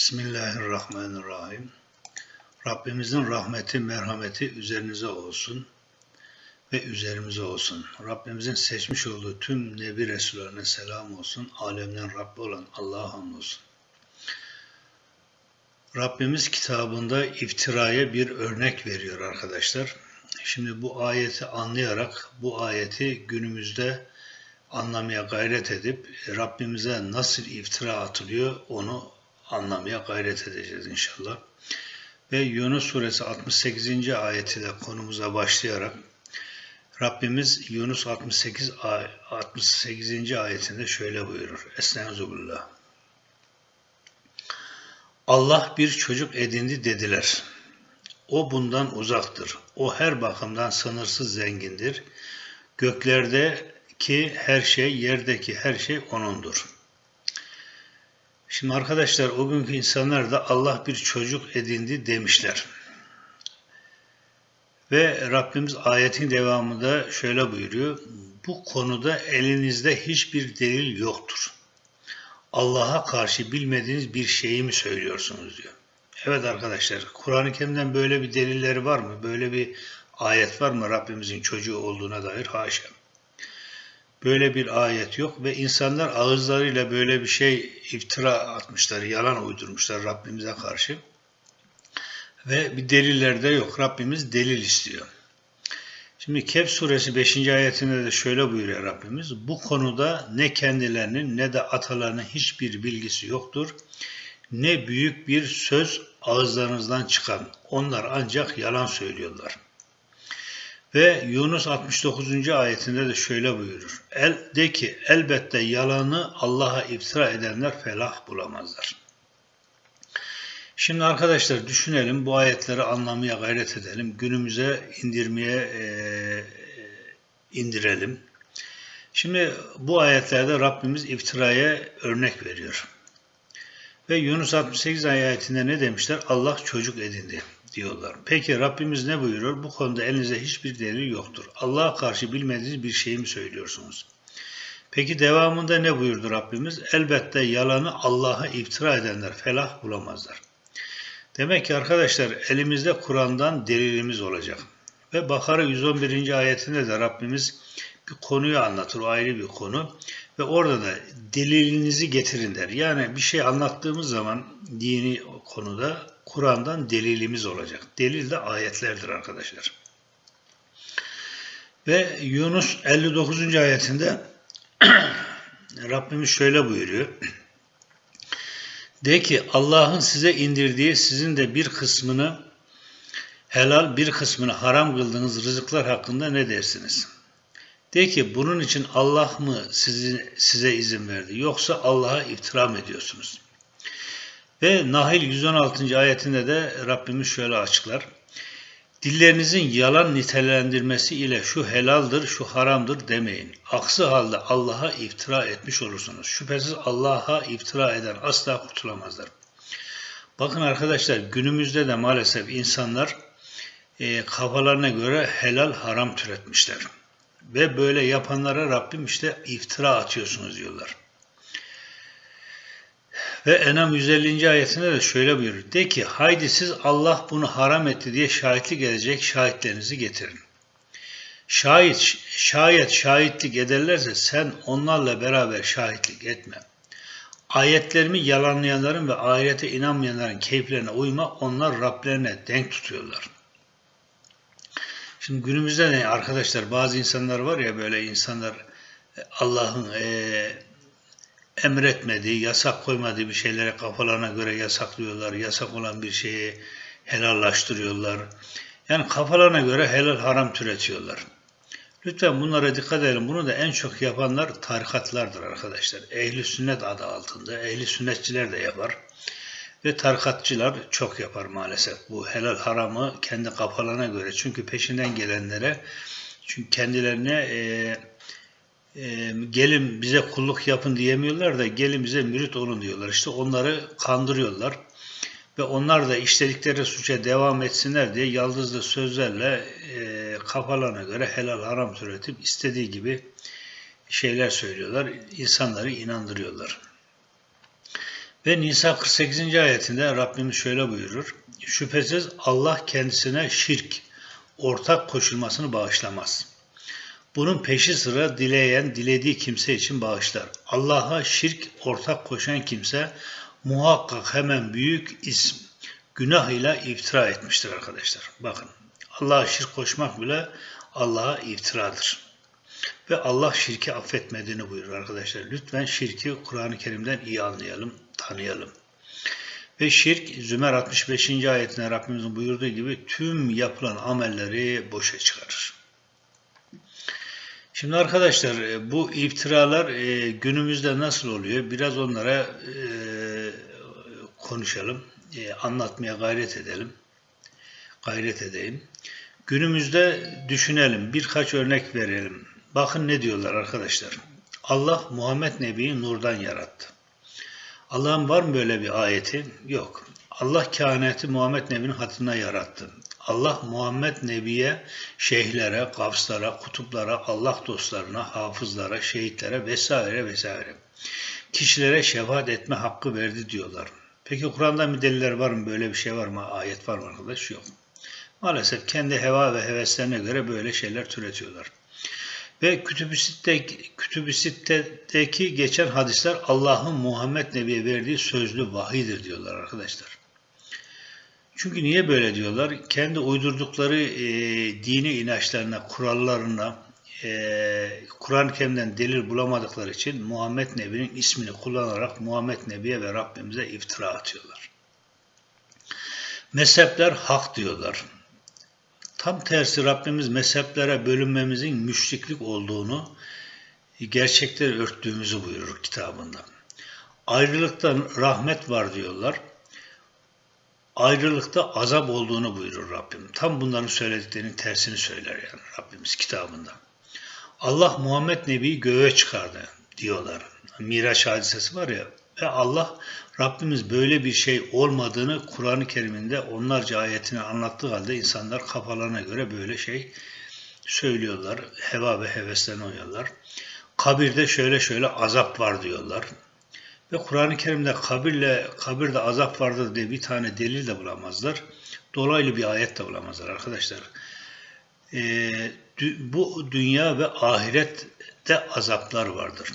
Bismillahirrahmanirrahim. Rabbimizin rahmeti, merhameti üzerinize olsun ve üzerimize olsun. Rabbimizin seçmiş olduğu tüm Nebi Resullerine selam olsun. Alemden Rabbi olan Allah'a hamdolsun. Rabbimiz kitabında iftiraya bir örnek veriyor arkadaşlar. Şimdi bu ayeti anlayarak bu ayeti günümüzde anlamaya gayret edip Rabbimize nasıl iftira atılıyor onu anlamaya gayret edeceğiz inşallah. Ve Yunus suresi 68. ayetiyle konumuza başlayarak Rabbimiz Yunus 68 68. ayetinde şöyle buyurur. Estağfirullah. Allah bir çocuk edindi dediler. O bundan uzaktır. O her bakımdan sınırsız zengindir. Göklerdeki her şey, yerdeki her şey O'nundur. Şimdi arkadaşlar o günkü insanlar da Allah bir çocuk edindi demişler. Ve Rabbimiz ayetin devamında şöyle buyuruyor. Bu konuda elinizde hiçbir delil yoktur. Allah'a karşı bilmediğiniz bir şeyi mi söylüyorsunuz diyor. Evet arkadaşlar Kur'an-ı Kerim'den böyle bir delilleri var mı? Böyle bir ayet var mı Rabbimizin çocuğu olduğuna dair? Haşa. Böyle bir ayet yok ve insanlar ağızlarıyla böyle bir şey iftira atmışlar, yalan uydurmuşlar Rabbimize karşı. Ve bir deliller de yok. Rabbimiz delil istiyor. Şimdi Kehf suresi 5. ayetinde de şöyle buyuruyor Rabbimiz. Bu konuda ne kendilerinin ne de atalarının hiçbir bilgisi yoktur. Ne büyük bir söz ağızlarınızdan çıkan. Onlar ancak yalan söylüyorlar.'' Ve Yunus 69. ayetinde de şöyle buyurur. El, de ki elbette yalanı Allah'a iftira edenler felah bulamazlar. Şimdi arkadaşlar düşünelim bu ayetleri anlamaya gayret edelim. Günümüze indirmeye e, indirelim. Şimdi bu ayetlerde Rabbimiz iftiraya örnek veriyor. Ve Yunus 68 ayetinde ne demişler? Allah çocuk edindi diyorlar. Peki Rabbimiz ne buyuruyor? Bu konuda elinizde hiçbir delil yoktur. Allah'a karşı bilmediğiniz bir şeyi mi söylüyorsunuz? Peki devamında ne buyurdu Rabbimiz? Elbette yalanı Allah'a iftira edenler felah bulamazlar. Demek ki arkadaşlar elimizde Kur'an'dan delilimiz olacak. Ve Bakara 111. ayetinde de Rabbimiz bir konuyu anlatır. O ayrı bir konu. Ve orada da delilinizi getirin der. Yani bir şey anlattığımız zaman dini konuda Kur'an'dan delilimiz olacak. Delil de ayetlerdir arkadaşlar. Ve Yunus 59. ayetinde Rabbimiz şöyle buyuruyor. De ki Allah'ın size indirdiği sizin de bir kısmını helal bir kısmını haram kıldığınız rızıklar hakkında ne dersiniz? De ki bunun için Allah mı sizi, size izin verdi yoksa Allah'a iftira mı ediyorsunuz? Ve Nahil 116. ayetinde de Rabbimiz şöyle açıklar. Dillerinizin yalan nitelendirmesi ile şu helaldir, şu haramdır demeyin. Aksi halde Allah'a iftira etmiş olursunuz. Şüphesiz Allah'a iftira eden asla kurtulamazlar. Bakın arkadaşlar günümüzde de maalesef insanlar e, kafalarına göre helal haram türetmişler. Ve böyle yapanlara Rabbim işte iftira atıyorsunuz diyorlar. Ve Enam 150. ayetinde de şöyle buyuruyor. De ki haydi siz Allah bunu haram etti diye şahitlik edecek şahitlerinizi getirin. Şahit, şayet şahitlik ederlerse sen onlarla beraber şahitlik etme. Ayetlerimi yalanlayanların ve ahirete inanmayanların keyiflerine uyma, onlar Rablerine denk tutuyorlar. Şimdi günümüzde de arkadaşlar bazı insanlar var ya böyle insanlar Allah'ın e, emretmediği, yasak koymadığı bir şeylere kafalarına göre yasaklıyorlar. Yasak olan bir şeyi helallaştırıyorlar. Yani kafalarına göre helal haram türetiyorlar. Lütfen bunlara dikkat edelim. Bunu da en çok yapanlar tarikatlardır arkadaşlar. Ehli sünnet adı altında. Ehli sünnetçiler de yapar. Ve tarikatçılar çok yapar maalesef. Bu helal haramı kendi kafalarına göre. Çünkü peşinden gelenlere çünkü kendilerine e, gelin bize kulluk yapın diyemiyorlar da gelin bize mürit olun diyorlar. İşte onları kandırıyorlar ve onlar da işledikleri suça devam etsinler diye yaldızlı sözlerle e, kafalarına göre helal haram türetip istediği gibi şeyler söylüyorlar. insanları inandırıyorlar. Ve Nisa 48. ayetinde Rabbimiz şöyle buyurur. Şüphesiz Allah kendisine şirk, ortak koşulmasını bağışlamaz. Bunun peşi sıra dileyen, dilediği kimse için bağışlar. Allah'a şirk, ortak koşan kimse muhakkak hemen büyük ism, günah ile iftira etmiştir arkadaşlar. Bakın Allah'a şirk koşmak bile Allah'a iftiradır. Ve Allah şirki affetmediğini buyurur arkadaşlar. Lütfen şirki Kur'an-ı Kerim'den iyi anlayalım, tanıyalım. Ve şirk Zümer 65. ayetinde Rabbimizin buyurduğu gibi tüm yapılan amelleri boşa çıkarır. Şimdi arkadaşlar e, bu iftiralar e, günümüzde nasıl oluyor? Biraz onlara e, konuşalım, anlatmaya gayret edelim. Gayret edeyim. Günümüzde düşünelim, birkaç örnek verelim. Bakın ne diyorlar arkadaşlar. Allah Muhammed Nebi'yi nurdan yarattı. Allah'ın var mı böyle bir ayeti? Yok. Allah kainatı Muhammed Nebi'nin hatırına yarattı. Allah Muhammed Nebi'ye, şeyhlere, gavslara, kutuplara, Allah dostlarına, hafızlara, şehitlere vesaire vesaire kişilere şefaat etme hakkı verdi diyorlar. Peki Kur'an'da bir deliller var mı? Böyle bir şey var mı? Ayet var mı arkadaş? Yok. Maalesef kendi heva ve heveslerine göre böyle şeyler türetiyorlar. Ve Kütüb-i Sitte'deki geçen hadisler Allah'ın Muhammed Nebi'ye verdiği sözlü vahidir diyorlar arkadaşlar. Çünkü niye böyle diyorlar? Kendi uydurdukları e, dini inançlarına, kurallarına, e, Kur'an-ı Kerim'den delil bulamadıkları için Muhammed Nebi'nin ismini kullanarak Muhammed Nebi'ye ve Rabbimize iftira atıyorlar. Mezhepler hak diyorlar. Tam tersi Rabbimiz mezheplere bölünmemizin müşriklik olduğunu, gerçekleri örttüğümüzü buyurur kitabında. Ayrılıktan rahmet var diyorlar ayrılıkta azap olduğunu buyurur Rabbim. Tam bunların söylediklerinin tersini söyler yani Rabbimiz kitabında. Allah Muhammed Nebi'yi göğe çıkardı diyorlar. Miraç hadisesi var ya ve Allah Rabbimiz böyle bir şey olmadığını Kur'an-ı Kerim'inde onlarca ayetini anlattığı halde insanlar kafalarına göre böyle şey söylüyorlar. Heva ve heveslerine uyuyorlar. Kabirde şöyle şöyle azap var diyorlar. Ve Kur'an-ı Kerim'de kabirle, kabirde azap vardır diye bir tane delil de bulamazlar. Dolaylı bir ayet de bulamazlar arkadaşlar. Ee, bu dünya ve ahirette azaplar vardır.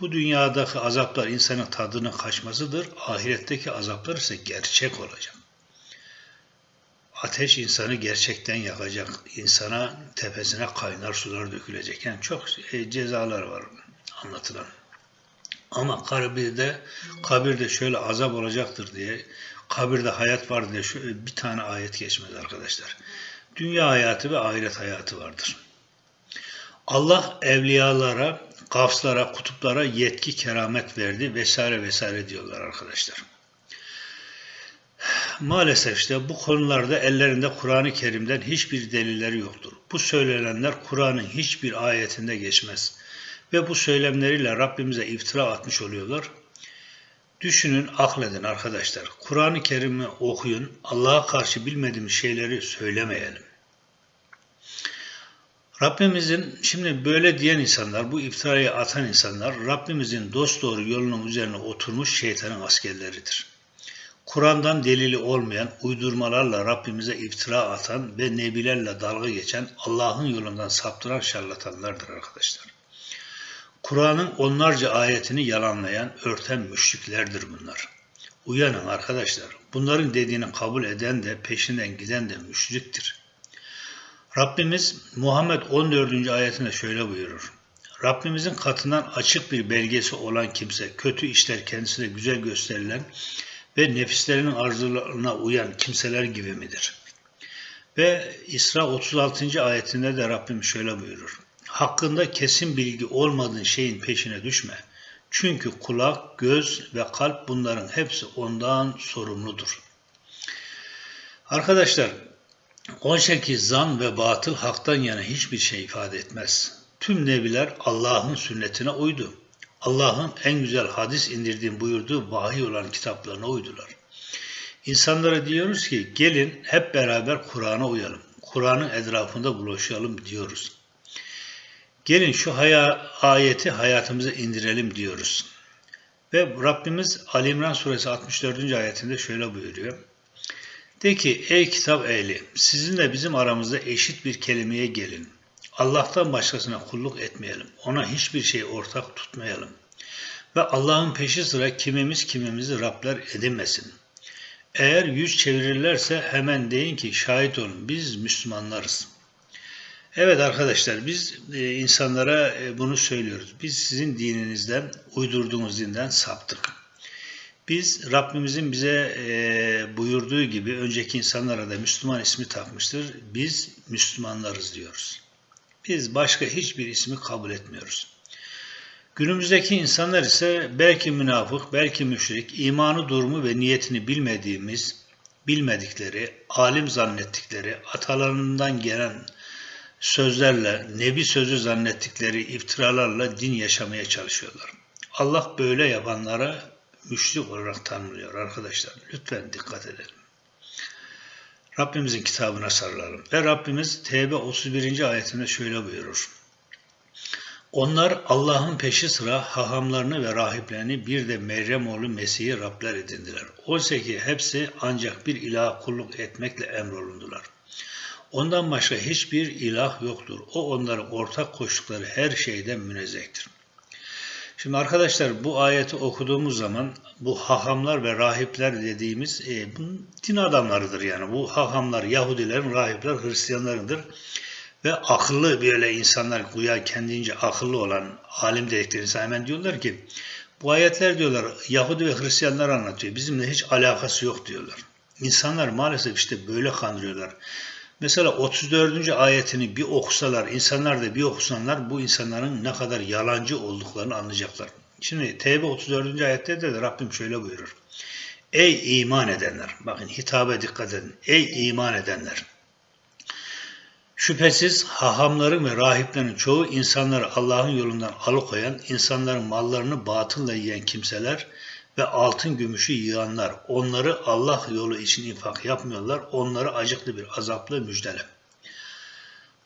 Bu dünyadaki azaplar insanın tadının kaçmasıdır. Ahiretteki azaplar ise gerçek olacak. Ateş insanı gerçekten yakacak. İnsana tepesine kaynar sular dökülecek. Yani çok e, cezalar var anlatılan. Ama kabirde, kabirde şöyle azap olacaktır diye, kabirde hayat var diye şöyle bir tane ayet geçmez arkadaşlar. Dünya hayatı ve ahiret hayatı vardır. Allah evliyalara, gafslara, kutuplara yetki, keramet verdi vesaire vesaire diyorlar arkadaşlar. Maalesef işte bu konularda ellerinde Kur'an-ı Kerim'den hiçbir delilleri yoktur. Bu söylenenler Kur'an'ın hiçbir ayetinde geçmez ve bu söylemleriyle Rabbimize iftira atmış oluyorlar. Düşünün, akledin arkadaşlar. Kur'an-ı Kerim'i okuyun, Allah'a karşı bilmediğimiz şeyleri söylemeyelim. Rabbimizin, şimdi böyle diyen insanlar, bu iftirayı atan insanlar, Rabbimizin dosdoğru yolunun üzerine oturmuş şeytanın askerleridir. Kur'an'dan delili olmayan uydurmalarla Rabbimize iftira atan ve nebilerle dalga geçen Allah'ın yolundan saptıran şarlatanlardır arkadaşlar. Kur'an'ın onlarca ayetini yalanlayan, örten müşriklerdir bunlar. Uyanın arkadaşlar. Bunların dediğini kabul eden de peşinden giden de müşriktir. Rabbimiz Muhammed 14. ayetinde şöyle buyurur. Rabbimizin katından açık bir belgesi olan kimse, kötü işler kendisine güzel gösterilen ve nefislerinin arzularına uyan kimseler gibi midir? Ve İsra 36. ayetinde de Rabbim şöyle buyurur hakkında kesin bilgi olmadığın şeyin peşine düşme. Çünkü kulak, göz ve kalp bunların hepsi ondan sorumludur. Arkadaşlar, oysa ki zan ve batıl haktan yana hiçbir şey ifade etmez. Tüm nebiler Allah'ın sünnetine uydu. Allah'ın en güzel hadis indirdiğim buyurduğu vahiy olan kitaplarına uydular. İnsanlara diyoruz ki gelin hep beraber Kur'an'a uyalım. Kur'an'ın etrafında bulaşalım diyoruz. Gelin şu haya, ayeti hayatımıza indirelim diyoruz. Ve Rabbimiz Ali İmran suresi 64. ayetinde şöyle buyuruyor. De ki ey kitap ehli sizinle bizim aramızda eşit bir kelimeye gelin. Allah'tan başkasına kulluk etmeyelim. Ona hiçbir şey ortak tutmayalım. Ve Allah'ın peşi sıra kimimiz kimimizi Rabler edinmesin. Eğer yüz çevirirlerse hemen deyin ki şahit olun biz Müslümanlarız. Evet arkadaşlar biz e, insanlara e, bunu söylüyoruz. Biz sizin dininizden, uydurduğunuz dinden saptık. Biz Rabbimizin bize e, buyurduğu gibi önceki insanlara da Müslüman ismi takmıştır. Biz Müslümanlarız diyoruz. Biz başka hiçbir ismi kabul etmiyoruz. Günümüzdeki insanlar ise belki münafık, belki müşrik, imanı durumu ve niyetini bilmediğimiz, bilmedikleri, alim zannettikleri, atalarından gelen sözlerle, nebi sözü zannettikleri iftiralarla din yaşamaya çalışıyorlar. Allah böyle yapanlara müşrik olarak tanımlıyor arkadaşlar. Lütfen dikkat edelim. Rabbimizin kitabına sarılalım. Ve Rabbimiz Tevbe 31. ayetinde şöyle buyurur. Onlar Allah'ın peşi sıra hahamlarını ve rahiplerini bir de Meryem oğlu Mesih'i Rabler edindiler. Oysa ki hepsi ancak bir ilah kulluk etmekle emrolundular. Ondan başka hiçbir ilah yoktur. O onların ortak koştukları her şeyden münezzehtir. Şimdi arkadaşlar bu ayeti okuduğumuz zaman bu hahamlar ve rahipler dediğimiz e, din adamlarıdır yani. Bu hahamlar Yahudilerin, rahipler Hristiyanlarındır. Ve akıllı böyle insanlar güya kendince akıllı olan alim dedikleri insan hemen diyorlar ki bu ayetler diyorlar Yahudi ve Hristiyanlar anlatıyor. Bizimle hiç alakası yok diyorlar. İnsanlar maalesef işte böyle kandırıyorlar. Mesela 34. ayetini bir okusalar, insanlar da bir okusanlar bu insanların ne kadar yalancı olduklarını anlayacaklar. Şimdi Tevbe 34. ayette de Rabbim şöyle buyurur. Ey iman edenler, bakın hitabe dikkat edin. Ey iman edenler. Şüphesiz hahamların ve rahiplerin çoğu insanları Allah'ın yolundan alıkoyan, insanların mallarını batılla yiyen kimseler ve altın gümüşü yığanlar. Onları Allah yolu için infak yapmıyorlar. Onları acıklı bir azapla müjdele.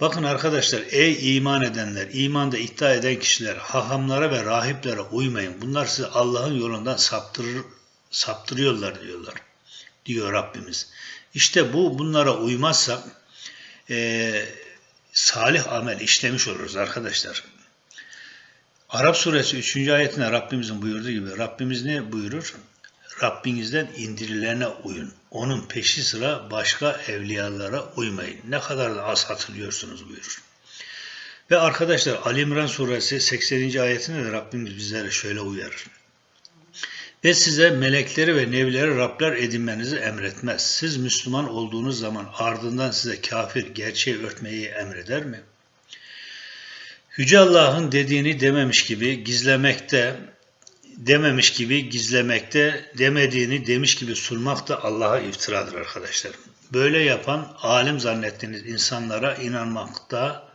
Bakın arkadaşlar ey iman edenler, imanda iddia eden kişiler, hahamlara ve rahiplere uymayın. Bunlar sizi Allah'ın yolundan saptırır, saptırıyorlar diyorlar. Diyor Rabbimiz. İşte bu bunlara uymazsak e, salih amel işlemiş oluruz arkadaşlar. Arap suresi 3. ayetinde Rabbimizin buyurduğu gibi Rabbimiz ne buyurur? Rabbinizden indirilene uyun. Onun peşi sıra başka evliyalara uymayın. Ne kadar da az hatırlıyorsunuz buyurur. Ve arkadaşlar Ali İmran suresi 80. ayetinde de Rabbimiz bizlere şöyle uyarır. Ve size melekleri ve nevleri Rabler edinmenizi emretmez. Siz Müslüman olduğunuz zaman ardından size kafir gerçeği örtmeyi emreder mi? Yüce Allah'ın dediğini dememiş gibi gizlemekte, dememiş gibi gizlemekte, demediğini demiş gibi sunmak da Allah'a iftiradır arkadaşlar. Böyle yapan alim zannettiğiniz insanlara inanmakta,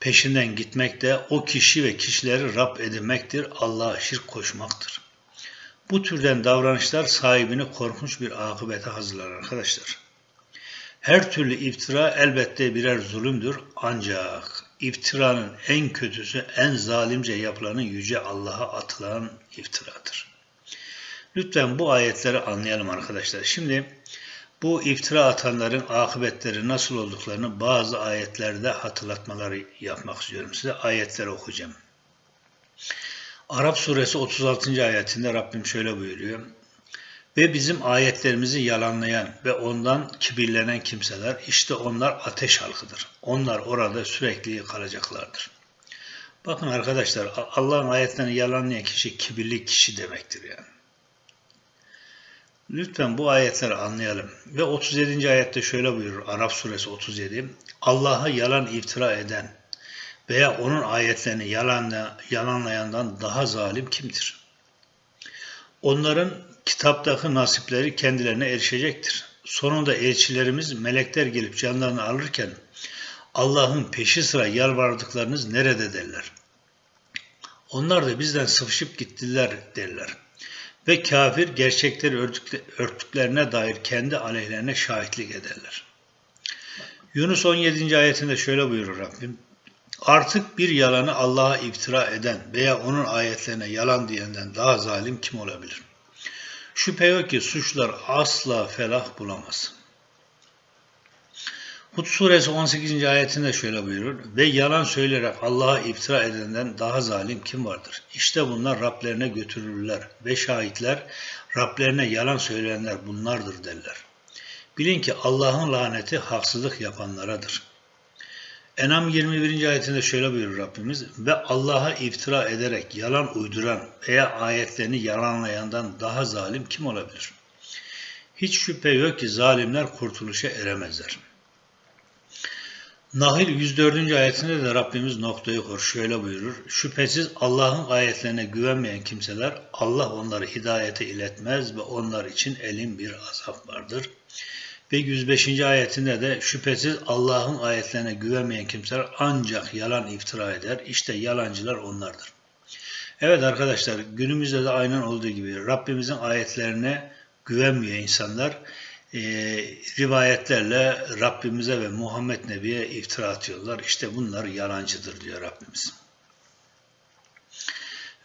peşinden gitmekte, o kişi ve kişileri Rab edinmektir, Allah'a şirk koşmaktır. Bu türden davranışlar sahibini korkunç bir akıbete hazırlar arkadaşlar. Her türlü iftira elbette birer zulümdür ancak iftiranın en kötüsü, en zalimce yapılanın Yüce Allah'a atılan iftiradır. Lütfen bu ayetleri anlayalım arkadaşlar. Şimdi bu iftira atanların akıbetleri nasıl olduklarını bazı ayetlerde hatırlatmaları yapmak istiyorum size. Ayetleri okuyacağım. Arap suresi 36. ayetinde Rabbim şöyle buyuruyor. Ve bizim ayetlerimizi yalanlayan ve ondan kibirlenen kimseler işte onlar ateş halkıdır. Onlar orada sürekli kalacaklardır. Bakın arkadaşlar Allah'ın ayetlerini yalanlayan kişi kibirli kişi demektir yani. Lütfen bu ayetleri anlayalım. Ve 37. ayette şöyle buyurur Arap suresi 37. Allah'a yalan iftira eden veya onun ayetlerini yalanla, yalanlayandan daha zalim kimdir? Onların kitaptaki nasipleri kendilerine erişecektir. Sonunda elçilerimiz melekler gelip canlarını alırken Allah'ın peşi sıra yalvardıklarınız nerede derler. Onlar da bizden sıvışıp gittiler derler. Ve kafir gerçekleri örttüklerine dair kendi aleyhlerine şahitlik ederler. Yunus 17. ayetinde şöyle buyurur Rabbim. Artık bir yalanı Allah'a iftira eden veya onun ayetlerine yalan diyenden daha zalim kim olabilir? Şüphe yok ki suçlar asla felah bulamaz. Hud suresi 18. ayetinde şöyle buyurur. Ve yalan söyleyerek Allah'a iftira edenden daha zalim kim vardır? İşte bunlar Rablerine götürülürler ve şahitler Rablerine yalan söyleyenler bunlardır derler. Bilin ki Allah'ın laneti haksızlık yapanlaradır. Enam 21. ayetinde şöyle buyurur Rabbimiz ve Allah'a iftira ederek yalan uyduran veya ayetlerini yalanlayandan daha zalim kim olabilir? Hiç şüphe yok ki zalimler kurtuluşa eremezler. Nahil 104. ayetinde de Rabbimiz noktayı koyur. Şöyle buyurur. Şüphesiz Allah'ın ayetlerine güvenmeyen kimseler Allah onları hidayete iletmez ve onlar için elin bir azap vardır. Ve 105. ayetinde de şüphesiz Allah'ın ayetlerine güvenmeyen kimseler ancak yalan iftira eder. İşte yalancılar onlardır. Evet arkadaşlar günümüzde de aynen olduğu gibi Rabbimizin ayetlerine güvenmiyor insanlar e, rivayetlerle Rabbimize ve Muhammed Nebi'ye iftira atıyorlar. İşte bunlar yalancıdır diyor Rabbimiz.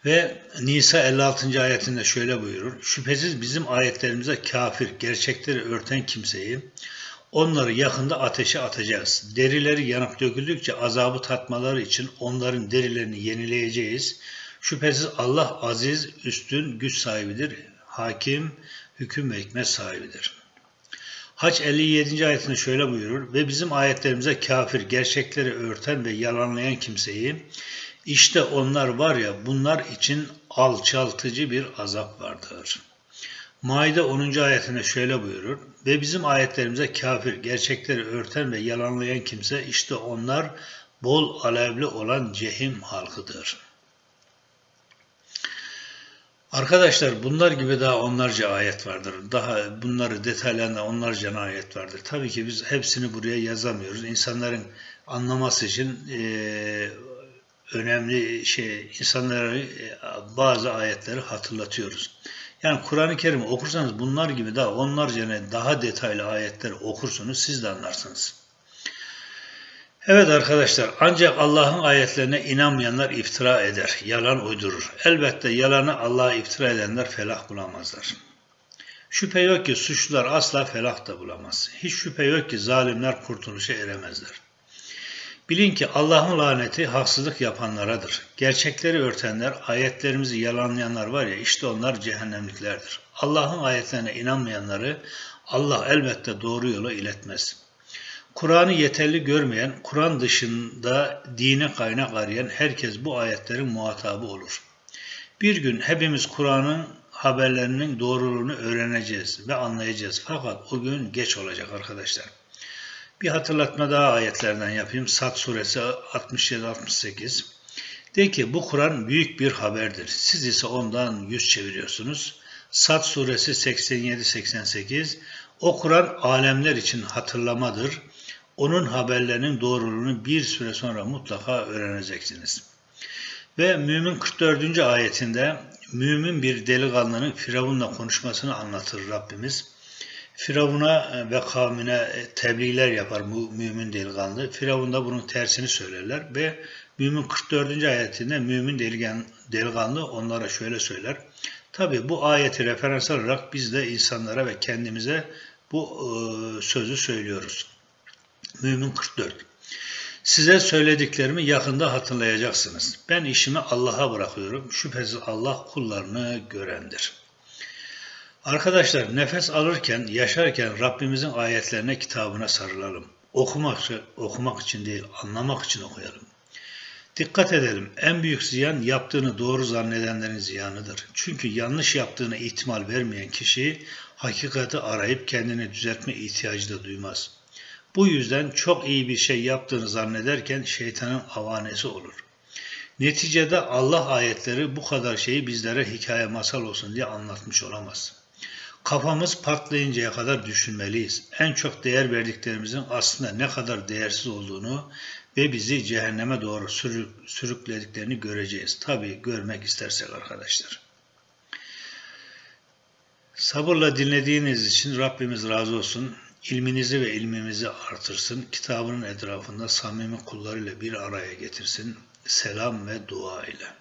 Ve Nisa 56. ayetinde şöyle buyurur. Şüphesiz bizim ayetlerimize kafir, gerçekleri örten kimseyi onları yakında ateşe atacağız. Derileri yanıp döküldükçe azabı tatmaları için onların derilerini yenileyeceğiz. Şüphesiz Allah aziz, üstün, güç sahibidir, hakim, hüküm ve hikmet sahibidir. Haç 57. ayetinde şöyle buyurur. Ve bizim ayetlerimize kafir, gerçekleri örten ve yalanlayan kimseyi işte onlar var ya bunlar için alçaltıcı bir azap vardır. Maide 10. ayetinde şöyle buyurur. Ve bizim ayetlerimize kafir, gerçekleri örten ve yalanlayan kimse işte onlar bol alevli olan cehim halkıdır.'' Arkadaşlar bunlar gibi daha onlarca ayet vardır. Daha bunları detaylayan onlarca ayet vardır. Tabii ki biz hepsini buraya yazamıyoruz. İnsanların anlaması için e, önemli şey insanlara e, bazı ayetleri hatırlatıyoruz. Yani Kur'an-ı Kerim okursanız bunlar gibi daha onlarca daha detaylı ayetleri okursunuz siz de anlarsınız. Evet arkadaşlar ancak Allah'ın ayetlerine inanmayanlar iftira eder, yalan uydurur. Elbette yalanı Allah'a iftira edenler felah bulamazlar. Şüphe yok ki suçlular asla felah da bulamaz. Hiç şüphe yok ki zalimler kurtuluşa eremezler. Bilin ki Allah'ın laneti haksızlık yapanlaradır. Gerçekleri örtenler, ayetlerimizi yalanlayanlar var ya işte onlar cehennemliklerdir. Allah'ın ayetlerine inanmayanları Allah elbette doğru yola iletmez.'' Kur'an'ı yeterli görmeyen, Kur'an dışında dine kaynak arayan herkes bu ayetlerin muhatabı olur. Bir gün hepimiz Kur'an'ın haberlerinin doğruluğunu öğreneceğiz ve anlayacağız. Fakat o gün geç olacak arkadaşlar. Bir hatırlatma daha ayetlerden yapayım. Sat suresi 67-68. De ki bu Kur'an büyük bir haberdir. Siz ise ondan yüz çeviriyorsunuz. Sat suresi 87-88. O Kur'an alemler için hatırlamadır onun haberlerinin doğruluğunu bir süre sonra mutlaka öğreneceksiniz. Ve Mümin 44. ayetinde mümin bir delikanlının Firavun'la konuşmasını anlatır Rabbimiz. Firavun'a ve kavmine tebliğler yapar bu mümin delikanlı. Firavun da bunun tersini söylerler ve Mümin 44. ayetinde mümin delikanlı onlara şöyle söyler. Tabi bu ayeti referans alarak biz de insanlara ve kendimize bu sözü söylüyoruz. Mümin 44 Size söylediklerimi yakında hatırlayacaksınız. Ben işimi Allah'a bırakıyorum. Şüphesiz Allah kullarını görendir. Arkadaşlar nefes alırken, yaşarken Rabbimizin ayetlerine, kitabına sarılalım. Okumak, okumak için değil, anlamak için okuyalım. Dikkat edelim, en büyük ziyan yaptığını doğru zannedenlerin ziyanıdır. Çünkü yanlış yaptığını ihtimal vermeyen kişi hakikati arayıp kendini düzeltme ihtiyacı da duymaz. Bu yüzden çok iyi bir şey yaptığını zannederken şeytanın avanesi olur. Neticede Allah ayetleri bu kadar şeyi bizlere hikaye masal olsun diye anlatmış olamaz. Kafamız patlayıncaya kadar düşünmeliyiz. En çok değer verdiklerimizin aslında ne kadar değersiz olduğunu ve bizi cehenneme doğru sürük, sürüklediklerini göreceğiz. Tabi görmek istersek arkadaşlar. Sabırla dinlediğiniz için Rabbimiz razı olsun. ilminizi ve ilmimizi artırsın, kitabının etrafında samimi kullarıyla bir araya getirsin, selam ve dua ile.